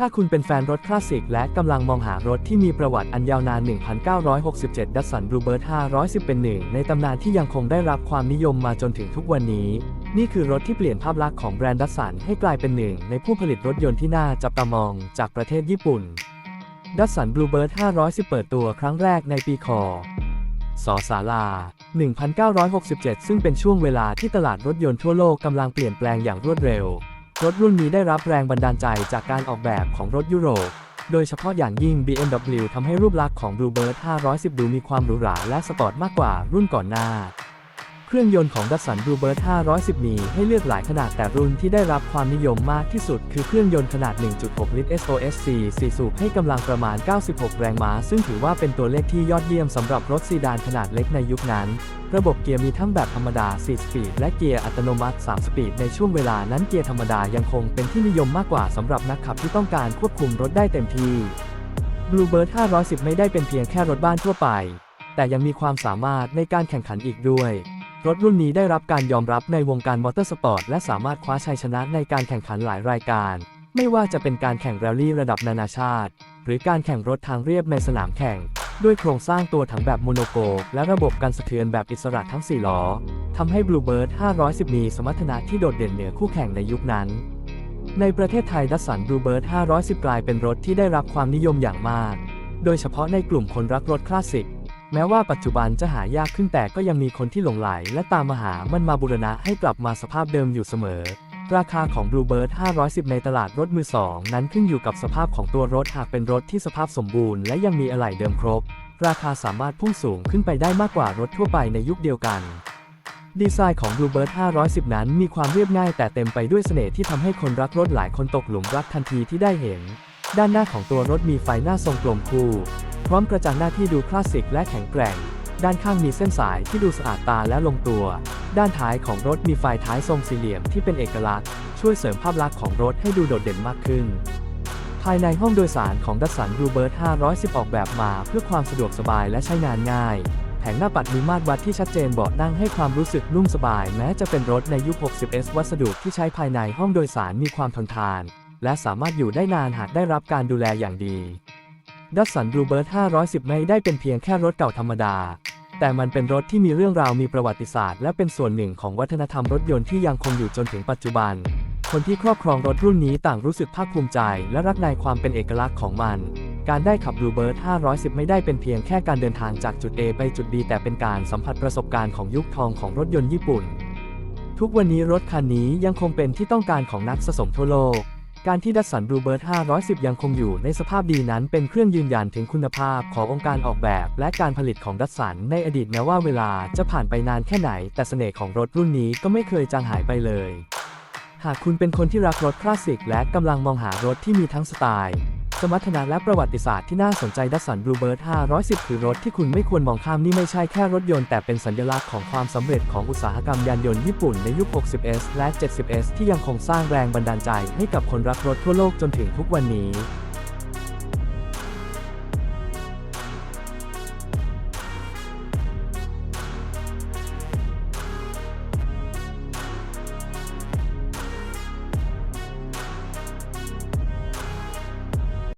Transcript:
ถ้าคุณเป็นแฟนรถคลาสสิกและกำลังมองหารถที่มีประวัติอันยาวนาน 1,967ดัสสันบลูเบิร์ต510 เป็นหนึ่งในตำนานที่ยังคงได้รับความนิยมมาจนถึงทุกวันนี้ นี่คือรถที่เปลี่ยนภาพลักษณ์ของแบรนด์ดัสสันให้กลายเป็นหนึ่งในผู้ผลิตรถยนต์ที่น่าจับตามองจากประเทศญี่ปุ่นดัสสันบลูเบิร์ต510 เปิดตัวครั้งแรกในปีคสศาลา 1967 ซึ่งเป็นช่วงเวลาที่ตลาดรถยนต์ทั่วโลกกำลังเปลี่ยนแปลงอย่างรวดเร็ว รถรุ่นนี้ได้รับแรงบันดาลใจจากการออกแบบของรถยุโรป โดยเฉพาะอย่างยิ่ง BMW ทำให้รูปลักษณ์ของ Bluebird 510 ดูมีความหรูหราและสปอร์ตมากกว่ารุ่นก่อนหน้า เครื่องยนต์ของ Datsun Bluebird 510 มีให้เลือกหลายขนาดแต่รุ่นที่ได้รับความนิยมมากที่สุด คือเครื่องยนต์ขนาด 1.6 ลิตร SOSC 4 สูบให้กำลังประมาณ 96 แรงม้า ซึ่งถือว่าเป็นตัวเลขที่ยอดเยี่ยมสำหรับรถซีดานขนาดเล็กในยุคนั้น ระบบเกียร์มีทั้งแบบธรรมดา 4 สปีด และเกียร์อัตโนมัติ 3 สปีด ในช่วงเวลานั้นเกียร์ธรรมดายังคงเป็นที่นิยมมากกว่าสำหรับนักขับที่ต้องการควบคุมรถได้เต็มที่ Bluebird 510 ไม่ได้เป็นเพียงแค่รถบ้านทั่วไป แต่ยังมีความสามารถในการแข่งขันอีกด้วย รถรุ่นนี้ได้รับการยอมรับในวงการมอเตอร์สปอร์ตและสามารถคว้าชัยชนะในการแข่งขันหลายรายการ ไม่ว่าจะเป็นการแข่งแรลลี่ระดับนานาชาติ หรือการแข่งรถทางเรียบในสนามแข่ง ด้วยโครงสร้างตัวถังแบบโมโนโกและระบบการสะเทือนแบบอิสระทั้ง 4 ล้อทำให้ Bluebird 510 มีสมรรถนะที่โดดเด่นเหนือคู่แข่งในยุคนั้น ในประเทศไทยดัสสัน Bluebird 510 กลายเป็นรถที่ได้รับความนิยมอย่างมาก โดยเฉพาะในกลุ่มคนรักรถคลาสสิก แม้ว่าปัจจุบันจะหายากขึ้นแต่ก็ยังมีคนที่หลงไหล และตามมาหามันมาบูรณะให้กลับมาสภาพเดิมอยู่เสมอ ราคาของ Bluebird 510 ในตลาดรถมือสองนั้นขึ้นอยู่กับสภาพของตัวรถหากเป็นรถที่สภาพสมบูรณ์และยังมีอะไหล่เดิมครบ ราคาสามารถพุ่งสูงขึ้นไปได้มากกว่ารถทั่วไปในยุคเดียวกันดีไซน์ของ Bluebird 510 นั้นมีความเรียบง่ายแต่เต็มไปด้วยเสน่ห์ที่ทำให้คนรักรถหลายคนตกหลุมรักทันทีที่ได้เห็น ด้านหน้าของตัวรถมีไฟหน้าทรงกลมคู่ พร้อมกระจังหน้าที่ดูคลาสสิกและแข็งแกร่ง ด้านข้างมีเส้นสายที่ดูสะอาดตาและลงตัว ด้านท้ายของรถมีไฟท้ายทรงสี่เหลี่ยมที่เป็นเอกลักษณ์ ช่วยเสริมภาพลักษณ์ของรถให้ดูโดดเด่นมากขึ้น ภายในห้องโดยสารของดัสสัน Bluebird 510 ออกแบบมาเพื่อความสะดวกสบายและใช้งานง่าย แผงหน้าปัดมีมาตรวัดที่ชัดเจนเบาะนั่งให้ความรู้สึกนุ่มสบาย แม้จะเป็นรถในยุค 60s วัสดุที่ใช้ภายในห้องโดยสารมีความทนทาน และสามารถอยู่ได้นานหากได้รับการดูแลอย่างดี ดัสสัน Bluebird 510 ไม่ได้เป็นเพียงแค่รถเก่าธรรมดา แต่มันเป็นรถที่มีเรื่องราวมีประวัติศาสตร์ และเป็นส่วนหนึ่งของวัฒนธรรมรถยนต์ที่ยังคงอยู่จนถึงปัจจุบัน คนที่ครอบครองรถรุ่นนี้ต่างรู้สึกภาคภูมิใจ และรักในความเป็นเอกลักษณ์ของมัน การได้ขับ Bluebird 510 ไม่ได้เป็นเพียงแค่การเดินทางจากจุด A ไปจุด B แต่เป็นการสัมผัสประสบการณ์ของยุคทองของรถยนต์ญี่ปุ่น ทุกวันนี้รถคันนี้ยังคงเป็นที่ต้องการของนักสะสมทั่วโลก การที่ดัสสันบลูเบิร์ด510 ยังคงอยู่ในสภาพดีนั้นเป็นเครื่องยืนยันถึงคุณภาพขององค์การออกแบบ และการผลิตของดัสสันในอดีตแม้ว่าเวลาจะผ่านไปนานแค่ไหน แต่เสน่ห์ของรถรุ่นนี้ก็ไม่เคยจางหายไปเลย หากคุณเป็นคนที่รักรถคลาสสิกและกำลังมองหารถที่มีทั้งสไตล์ สมรรถนะและประวัติศาสตร์ที่น่าสนใจดัสสันบลูเบิร์ด510 คือรถที่คุณไม่ควรมองข้ามนี่ไม่ใช่แค่รถยนต์แต่เป็นสัญลักษณ์ของความสำเร็จของอุตสาหกรรมยานยนต์ญี่ปุ่นในยุค 60s และ 70s ที่ยังคงสร้างแรงบันดาลใจให้กับคนรักรถทั่วโลกจนถึงทุกวันนี้